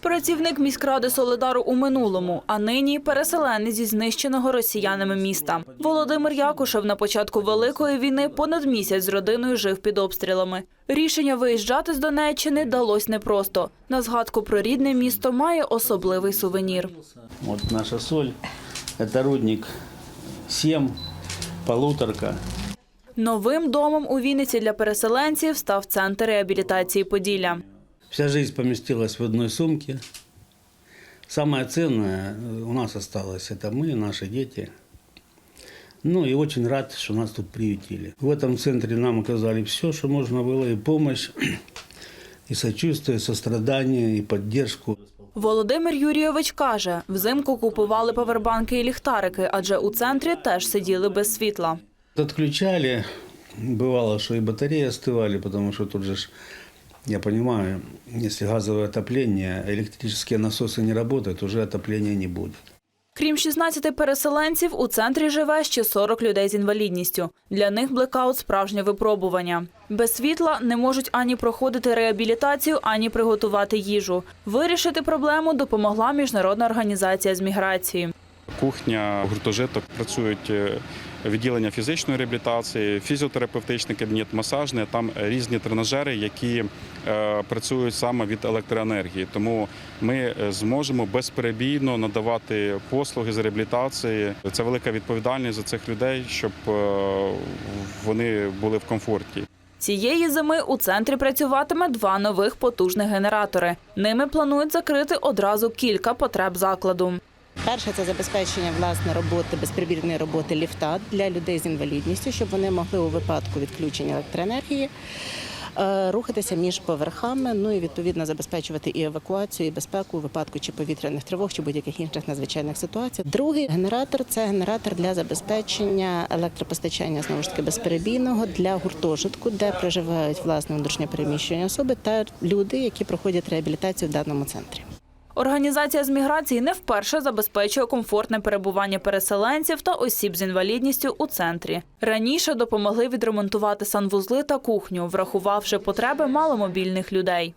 Працівник міськради Солидару у минулому, а нині переселенець зі знищеного росіянами міста. Володимир Якушев на початку великої війни понад місяць з родиною жив під обстрілами. Рішення виїжджати з Донеччини далось непросто. На згадку про рідне місто має особливий сувенір. Вот наша соль. Это рудник 7, полуторка. Новим домом у Вінниці для переселенців став центр реабілітації Поділля. Вся жизнь поместилась в одной сумке. Самое ценное э, у нас осталось – это мы, наши дети. Ну и очень рад, что нас тут приютили. В этом центре нам оказали все, что можно было, и помощь, и сочувствие, и сострадание, и поддержку. Володимир Юрійович каже, взимку купували павербанки і ліхтарики, адже у центрі теж сиділи без світла. Отключали, бывало, что и батареи остывали, потому что тут же, ж, я понимаю, если газовое отопление, электрические насосы не работают, уже отопления не будет. Крім 16 переселенців, у центрі живе ще 40 людей з інвалідністю. Для них блекаут – справжнє випробування. Без світла не можуть ані проходити реабілітацію, ані приготувати їжу. Вирішити проблему допомогла Міжнародна організація з міграції. Кухня, гуртожиток працюють е, відділення фізичної реабілітації, фізіотерапевтичний кабінет, масажний. Там різні тренажери, які е, працюють саме від електроенергії. Тому ми е, зможемо безперебійно надавати послуги з реабілітації. Це велика відповідальність за цих людей, щоб вони були в комфорті. Цієї зими у центрі працюватиме два нових потужних генератори. Ними планують закрити одразу кілька потреб закладу. Перше це забезпечення власне роботи безперебійної роботи ліфта для людей з інвалідністю, щоб вони могли у випадку відключення електроенергії е, рухатися між поверхами. Ну і відповідно забезпечувати і евакуацію, і безпеку у випадку чи повітряних тривог, чи будь-яких інших надзвичайних ситуацій. Другий генератор це генератор для забезпечення електропостачання знову ж таки безперебійного для гуртожитку, де проживають власне внутрішньопереміщені особи та люди, які проходять реабілітацію в даному центрі. Організація з міграції не вперше забезпечує комфортне перебування переселенців та осіб з інвалідністю у центрі. Раніше допомогли відремонтувати санвузли та кухню, врахувавши потреби маломобільних людей.